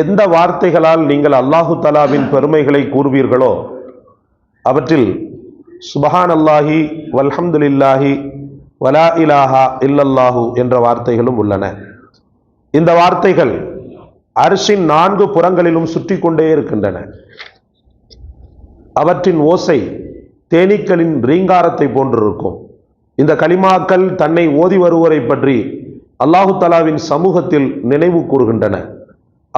எந்த வார்த்தைகளால் நீங்கள் அல்லாஹு தலாவின் பெருமைகளை கூறுவீர்களோ அவற்றில் சுபஹான் அல்லாஹி வல்ஹம்துலில்லாஹி வலா இலாஹா இல்லல்லாஹு என்ற வார்த்தைகளும் உள்ளன. இந்த வார்த்தைகள் அரிசின் நான்கு புறங்களிலும் சுற்றி கொண்டே இருக்கின்றன. அவற்றின் ஓசை தேனீக்களின் ரீங்காரத்தை போன்றிருக்கும். இந்த கலிமாக்கள் தன்னை ஓதி வருவோரை பற்றி அல்லாஹு தலாவின் சமூகத்தில் நினைவு கூறுகின்றன.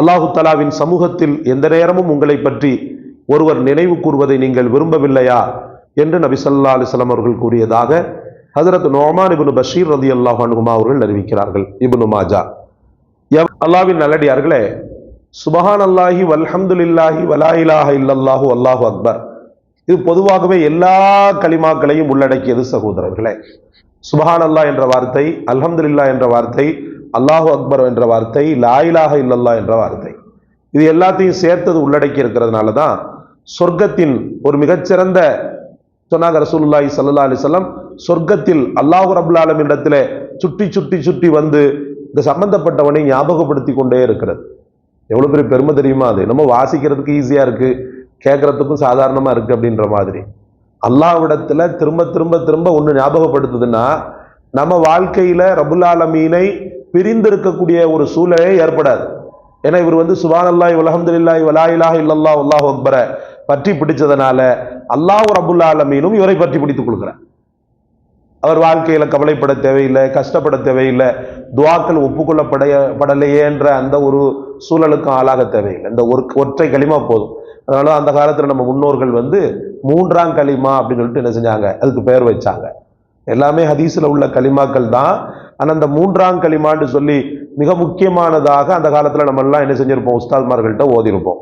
அல்லாஹு தலாவின் சமூகத்தில் எந்த நேரமும் உங்களை பற்றி ஒருவர் நினைவு கூறுவதை நீங்கள் விரும்பவில்லையா? என்று நபி சல்லா அலிஸ்லாம் அவர்கள் கூறியதாக ஹசரத் நோமான் இபுனு பஷீர் ரதி அல்லாஹ் அனுகுமா அவர்கள் அறிவிக்கிறார்கள். இபுனு மாஜா. எவ்- நல்லடியார்களே சுபஹான் அல்லாஹி வல்ஹம்துலில்லாஹி வலா இலாஹ இல்லல்லாஹு அல்லாஹு அக்பர். இது பொதுவாகவே எல்லா கலிமாக்களையும் உள்ளடக்கியது சகோதரர்களே. சுபஹான் அல்லாஹ் என்ற வார்த்தை அல்ஹம்துல்லா என்ற வார்த்தை அல்லாஹு அக்பர் என்ற வார்த்தை லாயிலாக இல்லல்லா என்ற வார்த்தை. இது எல்லாத்தையும் சேர்த்தது உள்ளடக்கி இருக்கிறதுனால தான் சொர்க்கத்தின் ஒரு மிகச்சிறந்த சொன்னாங்க ரசூலுல்லாஹி சல்லா அலிசல்லாம் சொர்க்கத்தில் அல்லாஹ் ரபுல் இடத்துல சுட்டி சுட்டி சுட்டி வந்து இந்த சம்பந்தப்பட்டவனை ஞாபகப்படுத்தி கொண்டே இருக்கிறது. எவ்வளோ பெரிய பெருமை தெரியுமா அது? நம்ம வாசிக்கிறதுக்கு ஈஸியாக இருக்குது கேட்குறதுக்கும் சாதாரணமாக இருக்குது அப்படின்ற மாதிரி. அல்லாவிடத்தில் திரும்ப திரும்ப திரும்ப ஒன்று ஞாபகப்படுத்துதுன்னா நம்ம வாழ்க்கையில் ரபுல் பிரிந்திருக்கக்கூடிய பிரிந்து இருக்கக்கூடிய ஒரு சூழலே ஏற்படாது. ஏன்னா இவர் வந்து சுபானல்லாய் அல்லாஹ் வலாயிலாக இல்லல்லா இலாஹ அக்பரை பற்றி பிடிச்சதுனால அல்லாஹ் ரபுல் ஆலமீனும் இவரை பற்றி பிடித்துக் கொள்கிறார். அவர் வாழ்க்கையில் கவலைப்பட தேவையில்லை கஷ்டப்பட தேவையில்லை துவாக்கள் ஒப்புக்கொள்ளப்பட படலையேன்ற அந்த ஒரு சூழலுக்கும் ஆளாக தேவையில்லை. இந்த ஒரு ஒற்றை களிமா போதும். அதனால அந்த காலத்தில் நம்ம முன்னோர்கள் வந்து மூன்றாம் களிமா அப்படின்னு சொல்லிட்டு என்ன செஞ்சாங்க? அதுக்கு பெயர் வச்சாங்க. எல்லாமே ஹதீஸில் உள்ள களிமாக்கள் தான் ஆனால் அந்த மூன்றாம் களிமான்னு சொல்லி மிக முக்கியமானதாக அந்த காலத்தில் நம்ம எல்லாம் என்ன செஞ்சுருப்போம் உஸ்தாத்மார்கள்ட்ட ஓதிருப்போம்.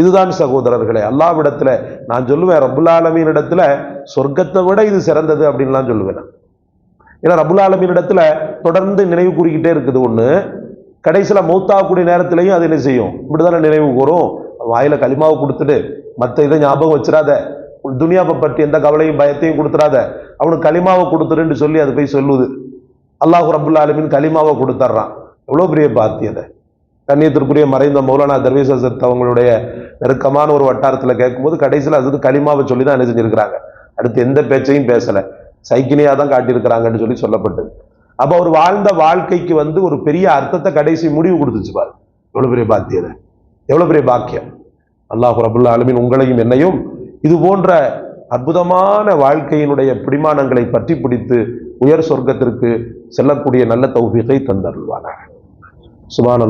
இதுதான் சகோதரர்களே அல்லாவிடத்துல நான் சொல்லுவேன் ரபுல் ஆலமின் இடத்துல சொர்க்கத்தை விட இது சிறந்தது அப்படின்லாம் சொல்லுவேன் ஏன்னா ரபுல் ஆலமின் இடத்துல தொடர்ந்து நினைவு கூறிக்கிட்டே இருக்குது ஒன்று கடைசியில் மௌத்தாக்கூடிய நேரத்திலையும் அது என்ன செய்யும்? இப்படிதானே நினைவு கூறும்? வாயில களிமாவை கொடுத்துட்டு மற்ற இதை ஞாபகம் வச்சிடாத துனியாவை பற்றி எந்த கவலையும் பயத்தையும் கொடுத்துடாத அவனுக்கு களிமாவை கொடுத்துருன்னு சொல்லி அது போய் சொல்லுது. அல்லாஹ் ரபுல்லா அலமின் களிமாவை கொடுத்துட்றான் எவ்வளோ பெரிய பாத்தியதை கண்ணியத்திற்குரிய மறைந்த மௌலானா தர்வீஸ் அசத் அவங்களுடைய நெருக்கமான ஒரு வட்டாரத்தில் கேட்கும்போது கடைசியில் அது வந்து களிமாவை சொல்லி தான் என்ன செஞ்சுருக்கிறாங்க. அடுத்து எந்த பேச்சையும் பேசலை. சைக்கிளியாக தான் காட்டியிருக்கிறாங்கன்னு சொல்லி சொல்லப்பட்டது. அப்போ அவர் வாழ்ந்த வாழ்க்கைக்கு வந்து ஒரு பெரிய அர்த்தத்தை கடைசி முடிவு கொடுத்துச்சு பாரு. எவ்வளோ பெரிய பாத்தியதை எவ்வளோ பெரிய பாக்கியம். அல்லாஹ் ரபுல்லா அலமின் உங்களையும் என்னையும் இது போன்ற அற்புதமான வாழ்க்கையினுடைய பிடிமானங்களை பற்றி பிடித்து உயர் சொர்க்கத்திற்கு செல்லக்கூடிய நல்ல தௌஃபீகை தந்தருள்வானாக. சுபான்